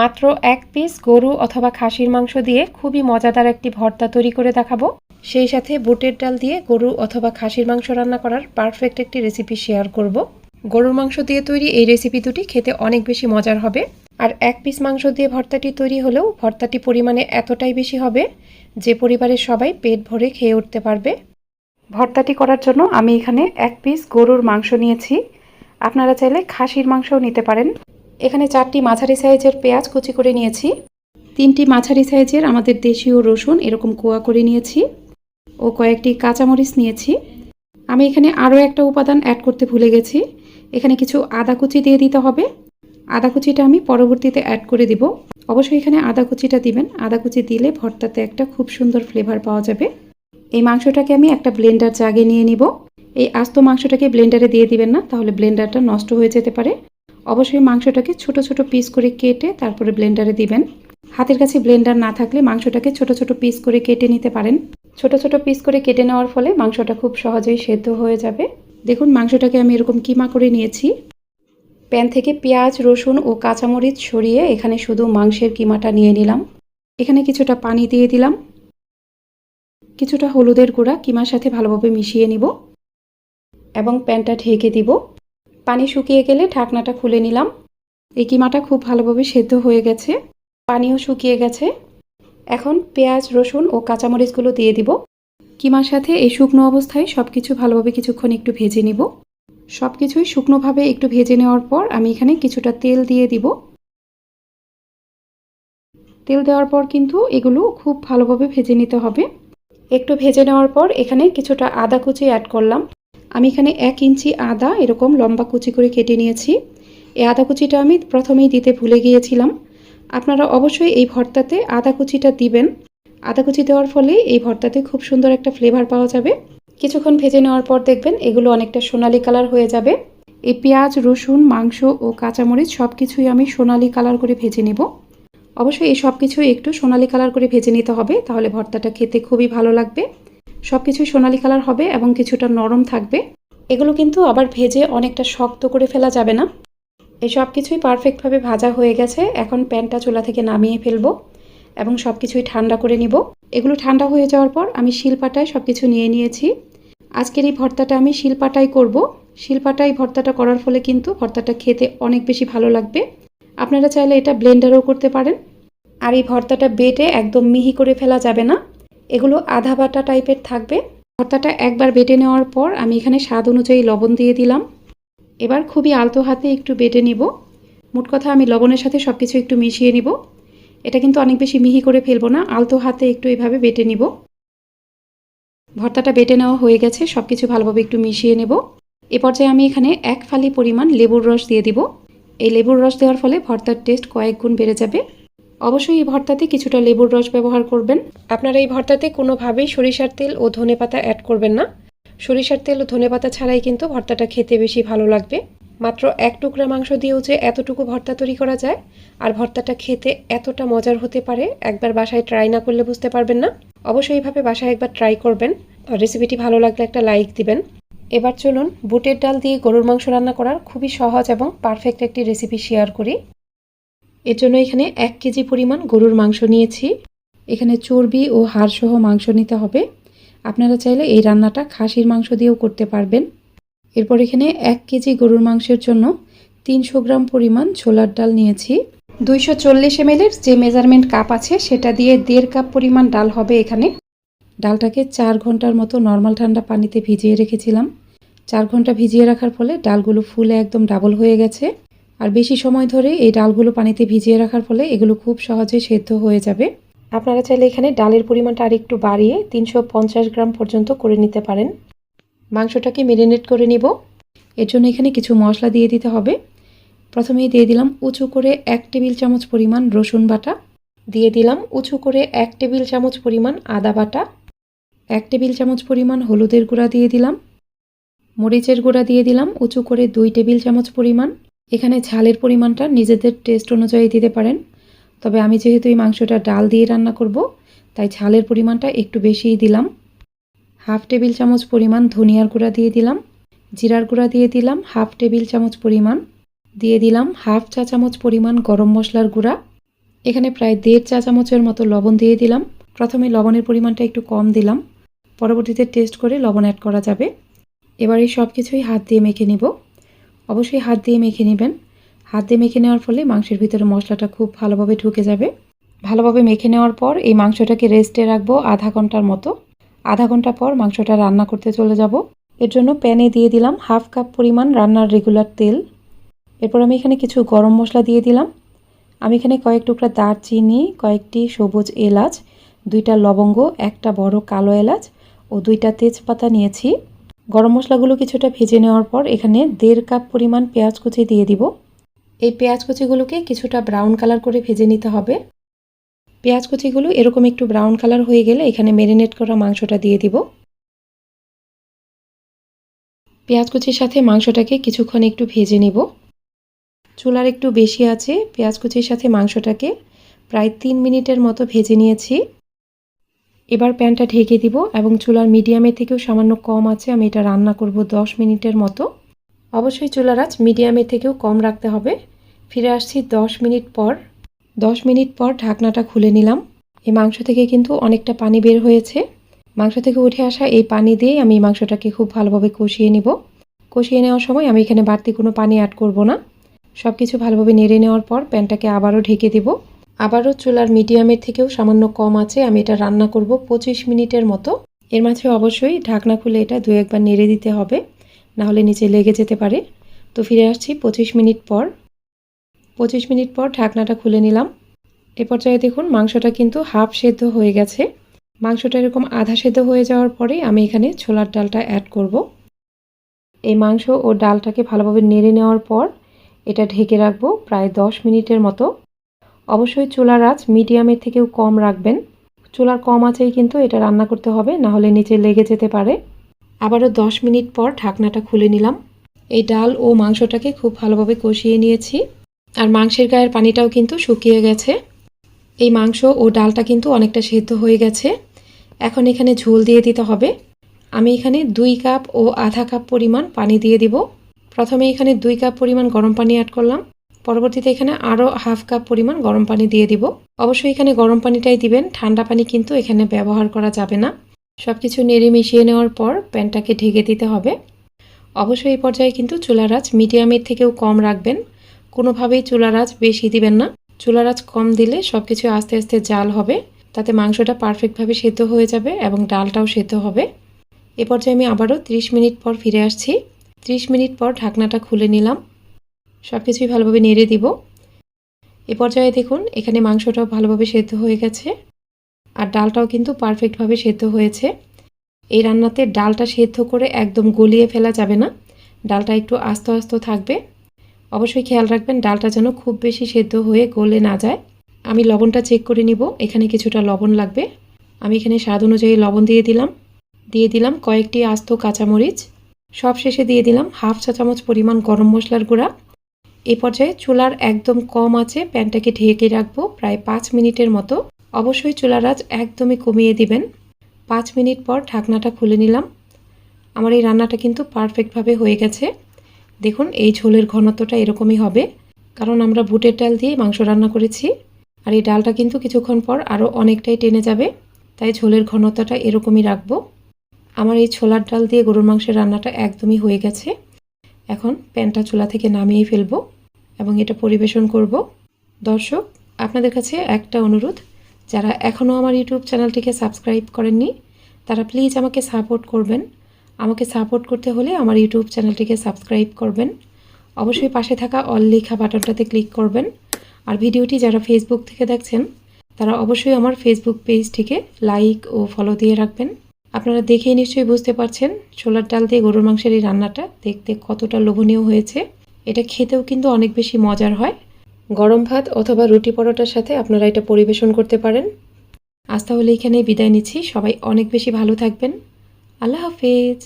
মাত্র এক পিস গরু অথবা খাসির মাংস দিয়ে খুবই মজাদার একটি ভর্তা তৈরি করে দেখাবো। সেই সাথে বুটের ডাল দিয়ে গরু অথবা খাসির মাংস রান্না করার পারফেক্ট একটি রেসিপি শেয়ার করব। গরুর মাংস দিয়ে তৈরি এই রেসিপি দুটি খেতে অনেক বেশি মজার হবে। আর এক পিস মাংস দিয়ে ভর্তাটি তৈরি হলেও ভর্তাটি পরিমাণে এতটাই বেশি হবে যে পরিবারের সবাই পেট ভরে খেয়ে উঠতে পারবে। ভর্তাটি করার জন্য আমি এখানে এক পিস গরুর মাংস নিয়েছি। আপনারা চাইলে খাসির মাংসও নিতে পারেন। এখানে চারটি মাঝারি সাইজের পেঁয়াজ কুচি করে নিয়েছি। তিনটি মাঝারি সাইজের আমাদের দেশীয় রসুন এরকম কোয়া করে নিয়েছি ও কয়েকটি কাঁচামরিচ নিয়েছি। আমি এখানে আরও একটা উপাদান অ্যাড করতে ভুলে গেছি। এখানে কিছু আদা কুচি দিয়ে দিতে হবে। আদা কুচিটা আমি পরবর্তীতে অ্যাড করে দিব। অবশ্যই এখানে আদা কুচিটা দিবেন। আদা কুচি দিলে ভর্তাতে একটা খুব সুন্দর ফ্লেভার পাওয়া যাবে। এই মাংসটাকে আমি একটা ব্লেন্ডার জাগে নিয়ে নিব। এই আস্ত মাংসটাকে ব্লেন্ডারে দিয়ে দিবেন না, তাহলে ব্লেন্ডারটা নষ্ট হয়ে যেতে পারে। অবশ্যই মাংসটাকে ছোট ছোট পিস করে কেটে তারপরে ব্লেন্ডারে দিবেন। হাতের কাছে ব্লেন্ডার না থাকলে মাংসটাকে ছোট ছোট পিস করে কেটে নিতে পারেন। ছোট ছোট পিস করে কেটে নেওয়ার ফলে মাংসটা খুব সহজেই সেদ্ধ হয়ে যাবে। দেখুন মাংসটাকে আমি এরকম কিমা করে নিয়েছি। প্যান থেকে পেঁয়াজ, রসুন ও কাঁচামরিচ সরিয়ে এখানে শুধু মাংসের কিমাটা নিয়ে নিলাম। এখানে কিছুটা পানি দিয়ে দিলাম। কিছুটা হলুদের গুঁড়া কিমার সাথে ভালোভাবে মিশিয়ে নিব। এবং প্যানটা ঢেকে দিব। পানি শুকিয়ে গেলে ঢাকনাটা খুলে নিলাম। এই কিমাটা খুব ভালোভাবে সেদ্ধ হয়ে গেছে। পানিও শুকিয়ে গেছে। এখন পেঁয়াজ, রসুন ও কাঁচামরিচগুলো দিয়ে দিব। কিমার সাথে এই শুকনো অবস্থায় সব কিছু ভালোভাবে কিছুক্ষণ একটু ভেজে নিব। সব কিছুই শুকনোভাবে একটু ভেজে নেওয়ার পর আমি এখানে কিছুটা তেল দিয়ে দিব। তেল দেওয়ার পর কিন্তু এগুলো খুব ভালোভাবে ভেজে নিতে হবে। একটু ভেজে নেওয়ার পর এখানে কিছুটা আদা কুচি অ্যাড করলাম। আমি এখানে এক ইঞ্চি আদা এরকম লম্বা কুচি করে কেটে নিয়েছি। এই আদা কুচিটা আমি প্রথমেই দিতে ভুলে গিয়েছিলাম। আপনারা অবশ্যই এই ভর্তাতে আদা কুচিটা দিবেন। আদা কুচি দেওয়ার ফলে এই ভর্তাতে খুব সুন্দর একটা ফ্লেভার পাওয়া যাবে। কিছুক্ষণ ভেজে নেওয়ার পর দেখবেন এগুলো অনেকটা সোনালি কালার হয়ে যাবে। এই পেঁয়াজ, রসুন, মাংস ও কাঁচামরিচ সব কিছুই আমি সোনালি কালার করে ভেজে নেব। অবশ্যই এই সব কিছু একটু সোনালি কালার করে ভেজে নিতে হবে, তাহলে ভর্তাটা খেতে খুবই ভালো লাগবে। সব কিছুই সোনালি কালার হবে এবং কিছুটা নরম থাকবে। এগুলো কিন্তু আবার ভেজে অনেকটা শক্ত করে ফেলা যাবে না। এই সব কিছুই পারফেক্টভাবে ভাজা হয়ে গেছে। এখন প্যানটা চুলা থেকে নামিয়ে ফেলব এবং সব কিছুই ঠান্ডা করে নিব। এগুলো ঠান্ডা হয়ে যাওয়ার পর আমি শিলপাটায় সব কিছু নিয়ে নিয়েছি। আজকের এই ভর্তাটা আমি শিলপাটাই করব। শিলপাটাই ভর্তাটা করার ফলে কিন্তু ভর্তাটা খেতে অনেক বেশি ভালো লাগবে। আপনারা চাইলে এটা ব্লেন্ডারও করতে পারেন। আর এই ভর্তাটা বেটে একদম মিহি করে ফেলা যাবে না। এগুলো আধা বাটা টাইপের থাকবে। ভর্তাটা একবার বেটে নেওয়ার পর আমি এখানে স্বাদ অনুযায়ী লবণ দিয়ে দিলাম। এবার খুবই আলতো হাতে একটু বেটে নিব। মোট কথা আমি লবণের সাথে সব কিছু একটু মিশিয়ে নিব। এটা কিন্তু অনেক বেশি মিহি করে ফেলব না, আলতো হাতে একটু এভাবে বেটে নিব। ভর্তাটা বেটে নেওয়া হয়ে গেছে সব কিছু ভালোভাবে একটু মিশিয়ে নেব। এ পর্যায়ে আমি এখানে এক ফালি পরিমাণ লেবুর রস দিয়ে দিব। এই লেবুর রস দেওয়ার ফলে ভর্তার টেস্ট কয়েক গুণ বেড়ে যাবে। অবশ্যই এই ভর্তাতে কিছুটা লেবুর রস ব্যবহার করবেন। আপনারা এই ভর্তাতে কোনোভাবেই সরিষার তেল ও ধনে পাতা অ্যাড করবেন না। সরিষার তেল ও ধনে পাতা ছাড়াই কিন্তু ভর্তাটা খেতে বেশি ভালো লাগবে। মাত্র এক টুকরা মাংস দিয়েও যে এতটুকু ভর্তা তৈরি করা যায়, আর ভর্তাটা খেতে এতটা মজার হতে পারে, একবার বাসায় ট্রাই না করলে বুঝতে পারবেন না। অবশ্যই এইভাবে বাসায় একবার ট্রাই করবেন। রেসিপিটি ভালো লাগলে একটা লাইক দিবেন। এবার চলুন, বুটের ডাল দিয়ে গরুর মাংস রান্না করার খুবই সহজ এবং পারফেক্ট একটি রেসিপি শেয়ার করি। এর জন্য এখানে এক কেজি পরিমাণ গরুর মাংস নিয়েছি। এখানে চর্বি ও হাড়সহ মাংস নিতে হবে। আপনারা চাইলে এই রান্নাটা খাসির মাংস দিয়েও করতে পারবেন। এরপর এখানে এক কেজি গরুর মাংসের জন্য তিনশো গ্রাম পরিমাণ ছোলার ডাল নিয়েছি। দুইশো চল্লিশ এমএলের যে মেজারমেন্ট কাপ আছে, সেটা দিয়ে দেড় কাপ পরিমাণ ডাল হবে এখানে। ডালটাকে চার ঘণ্টার মতো নর্মাল ঠান্ডা পানিতে ভিজিয়ে রেখেছিলাম। চার ঘণ্টা ভিজিয়ে রাখার ফলে ডালগুলো ফুলে একদম ডাবল হয়ে গেছে। আর বেশি সময় ধরে এই ডালগুলো পানিতে ভিজিয়ে রাখার ফলে এগুলো খুব সহজে সেদ্ধ হয়ে যাবে। আপনারা চাইলে এখানে ডালের পরিমাণটা আর একটু বাড়িয়ে তিনশো পঞ্চাশ গ্রাম পর্যন্ত করে নিতে পারেন। মাংসটাকে মেরিনেট করে নিব। এর জন্য এখানে কিছু মশলা দিয়ে দিতে হবে। প্রথমেই দিয়ে দিলাম উঁচু করে এক টেবিল চামচ পরিমাণ রসুন বাটা। দিয়ে দিলাম উঁচু করে এক টেবিল চামচ পরিমাণ আদা বাটা। এক টেবিল চামচ পরিমাণ হলুদের গুঁড়া দিয়ে দিলাম। মরিচের গুঁড়া দিয়ে দিলাম উঁচু করে দুই টেবিল চামচ পরিমাণ এখানে ঝালের পরিমাণটা নিজেদের টেস্ট অনুযায়ী দিতে পারেন। তবে আমি যেহেতু এই মাংসটা ডাল দিয়ে রান্না করব, তাই ঝালের পরিমাণটা একটু বেশিই দিলাম। হাফ টেবিল চামচ পরিমাণ ধনিয়ার গুঁড়া দিয়ে দিলাম। জিরার গুঁড়া দিয়ে দিলাম হাফ টেবিল চামচ পরিমাণ। দিয়ে দিলাম হাফ চা চামচ পরিমাণ গরম মশলার গুঁড়া। এখানে প্রায় দেড় চা চামচের মতো লবণ দিয়ে দিলাম। প্রথমে লবণের পরিমাণটা একটু কম দিলাম। পরবর্তীতে টেস্ট করে লবণ অ্যাড করা যাবে। এবার সব কিছুই হাত দিয়ে মেখে নিব। অবশ্যই হাত দিয়ে মেখে নেবেন। হাত দিয়ে মেখে নেওয়ার ফলে মাংসের ভিতরে মশলাটা খুব ভালোভাবে ঢুকে যাবে। ভালোভাবে মেখে নেওয়ার পর এই মাংসটাকে রেস্টে রাখব আধা ঘণ্টার মতো। আধা ঘণ্টা পর মাংসটা রান্না করতে চলে যাব। এর জন্য প্যানে দিয়ে দিলাম হাফ কাপ পরিমাণ রান্নার রেগুলার তেল। এরপর আমি এখানে কিছু গরম মশলা দিয়ে দিলাম। আমি এখানে কয়েক টুকরা দারচিনি, কয়েকটি সবুজ এলাচ, দুইটা লবঙ্গ, একটা বড় কালো এলাচ ও দুইটা তেজপাতা নিয়েছি। গরম মশলাগুলো কিছুটা ভেজে নেওয়ার পর এখানে দেড় কাপ পরিমাণ পেঁয়াজ কুচি দিয়ে দিব। এই পেঁয়াজ কুচিগুলোকে কিছুটা ব্রাউন কালার করে ভেজে নিতে হবে। পেঁয়াজ কুচিগুলো এরকম একটু ব্রাউন কালার হয়ে গেলে এখানে মেরিনেট করা মাংসটা দিয়ে দিব। পেঁয়াজ কুচির সাথে মাংসটাকে কিছুক্ষণ একটু ভেজে নিব। চুলার একটু বেশি আছে, পেঁয়াজ কুচির সাথে মাংসটাকে প্রায় তিন মিনিটের মতো ভেজে নিয়েছি। এবার প্যানটা ঢেকে দিব এবং চুলার মিডিয়ামের থেকেও সামান্য কম আছে, আমি এটা রান্না করব দশ মিনিটের মতো। অবশ্যই চুলার আঁচ মিডিয়ামের থেকেও কম রাখতে হবে। ফিরে আসছি দশ মিনিট পর। দশ মিনিট পর ঢাকনাটা খুলে নিলাম। এই মাংস থেকে কিন্তু অনেকটা পানি বের হয়েছে। মাংস থেকে উঠে আসা এই পানি দিয়ে আমি মাংসটাকে খুব ভালোভাবে কষিয়ে নিব। কষিয়ে নেওয়ার সময় আমি এখানে বাড়তি কোনো পানি অ্যাড করব না। সব কিছু ভালোভাবে নেড়ে নেওয়ার পর প্যানটাকে আবারও ঢেকে দিব। আবারও চুলার মিডিয়ামের থেকেও সামান্য কম আছে, আমি এটা রান্না করব পঁচিশ মিনিটের মতো। এর মাঝে অবশ্যই ঢাকনা খুলে এটা দু একবার নেড়ে দিতে হবে নাহলে নিচে লেগে যেতে পারে। তো ফিরে আসছি পঁচিশ মিনিট পর। পঁচিশ মিনিট পর ঢাকনাটা খুলে নিলাম। এ পর্যায়ে দেখুন মাংসটা কিন্তু হাফ সেদ্ধ হয়ে গেছে। মাংসটা এরকম আধা সেদ্ধ হয়ে যাওয়ার পরে আমি এখানে ছোলার ডালটা অ্যাড করব। এই মাংস ও ডালটাকে ভালোভাবে নেড়ে নেওয়ার পর এটা ঢেকে রাখব প্রায় দশ মিনিটের মতো। অবশ্যই চুলার আঁচ মিডিয়ামের থেকেও কম রাখবেন। চুলার কম আঁচেই কিন্তু এটা রান্না করতে হবে, না হলে নিচে লেগে যেতে পারে। আবারও দশ মিনিট পর ঢাকনাটা খুলে নিলাম। এই ডাল ও মাংসটাকে খুব ভালোভাবে কষিয়ে নিয়েছি। আর মাংসের গায়ের পানিটাও কিন্তু শুকিয়ে গেছে। এই মাংস ও ডালটা কিন্তু অনেকটা সেদ্ধ হয়ে গেছে। এখন এখানে ঝোল দিয়ে দিতে হবে। আমি এখানে দুই কাপ ও আধা কাপ পরিমাণ পানি দিয়ে দিব। প্রথমে এখানে দুই কাপ পরিমাণ গরম পানি অ্যাড করলাম। পরবর্তীতে এখানে আরও হাফ কাপ পরিমাণ গরম পানি দিয়ে দিব। অবশ্যই এখানে গরম পানিটাই দিবেন, ঠান্ডা পানি কিন্তু এখানে ব্যবহার করা যাবে না। সব কিছু নেড়ে মিশিয়ে নেওয়ার পর প্যানটাকে ঢেকে দিতে হবে। অবশ্যই এই পর্যায়ে কিন্তু চুলার আঁচ মিডিয়ামের থেকেও কম রাখবেন। কোনোভাবেই চুলার আঁচ বেশি দিবেন না। চুলার আঁচ কম দিলে সব কিছু আস্তে আস্তে জাল হবে, তাতে মাংসটা পারফেক্টভাবে সেদ্ধ হয়ে যাবে এবং ডালটাও সেদ্ধ হবে। এ পর্যায়ে আমি আবারও 30 মিনিট পর ফিরে আসছি। 30 মিনিট পর ঢাকনাটা খুলে নিলাম। সব কিছুই ভালোভাবে নেড়ে দিব। এ পর্যায়ে দেখুন, এখানে মাংসটাও ভালোভাবে সেদ্ধ হয়ে গেছে। আর ডালটাও কিন্তু পারফেক্টভাবে সেদ্ধ হয়েছে। এই রান্নাতে ডালটা সেদ্ধ করে একদম গলিয়ে ফেলা যাবে না। ডালটা একটু আস্ত আস্ত থাকবে। অবশ্যই খেয়াল রাখবেন, ডালটা যেন খুব বেশি সেদ্ধ হয়ে গলে না যায়। আমি লবণটা চেক করে নিব, এখানে কিছুটা লবণ লাগবে। আমি এখানে স্বাদ অনুযায়ী লবণ দিয়ে দিলাম। দিয়ে দিলাম কয়েকটি আস্ত কাঁচামরিচ। সব শেষে দিয়ে দিলাম হাফ চা চামচ পরিমাণ গরম মশলার গুঁড়া। এই পর্যায়ে চুলার একদম কম আছে, প্যানটাকে ঢেকে রাখব প্রায় পাঁচ মিনিটের মতো। অবশ্যই চুলার আঁচ একদমই কমিয়ে দিবেন। পাঁচ মিনিট পর ঢাকনাটা খুলে নিলাম। আমার এই রান্নাটা কিন্তু পারফেক্টভাবে হয়ে গেছে। দেখুন, এই ঝোলের ঘনত্বটা এরকমই হবে। কারণ আমরা বুটের ডাল দিয়ে মাংস রান্না করেছি। আর এই ডালটা কিন্তু কিছুক্ষণ পর আরও অনেকটাই টেনে যাবে। তাই ঝোলের ঘনত্বটা এরকমই রাখব। আমার এই ছোলার ডাল দিয়ে গরুর মাংসের রান্নাটা একদমই হয়ে গেছে। এখন প্যানটা চুলা থেকে নামিয়ে ফেলব এবং এটা পরিবেশন করব। দর্শক, আপনাদের কাছে একটা অনুরোধ, যারা এখনও আমার ইউটিউব চ্যানেলটিকে সাবস্ক্রাইব করেননি, তারা প্লিজ আমাকে সাপোর্ট করবেন। আমাকে সাপোর্ট করতে হলে আমার ইউটিউব চ্যানেলটিকে সাবস্ক্রাইব করবেন। অবশ্যই পাশে থাকা অল লেখা বাটনটাতে ক্লিক করবেন। আর ভিডিওটি যারা ফেসবুক থেকে দেখছেন, তারা অবশ্যই আমার ফেসবুক পেজটিকে লাইক ও ফলো দিয়ে রাখবেন। আপনারা দেখেই নিশ্চয়ই বুঝতে পারছেন, ছোলার ডাল দিয়ে গরুর মাংসের এই রান্নাটা দেখতে কতটা লোভনীয় হয়েছে। এটা খেতেও কিন্তু অনেক বেশি মজার হয়। গরম ভাত অথবা রুটি পরোটার সাথে আপনারা এটা পরিবেশন করতে পারেন। আজ তাহলে এখানেই বিদায় নিচ্ছি। সবাই অনেক বেশি ভালো থাকবেন। আল্লাহ হাফেজ।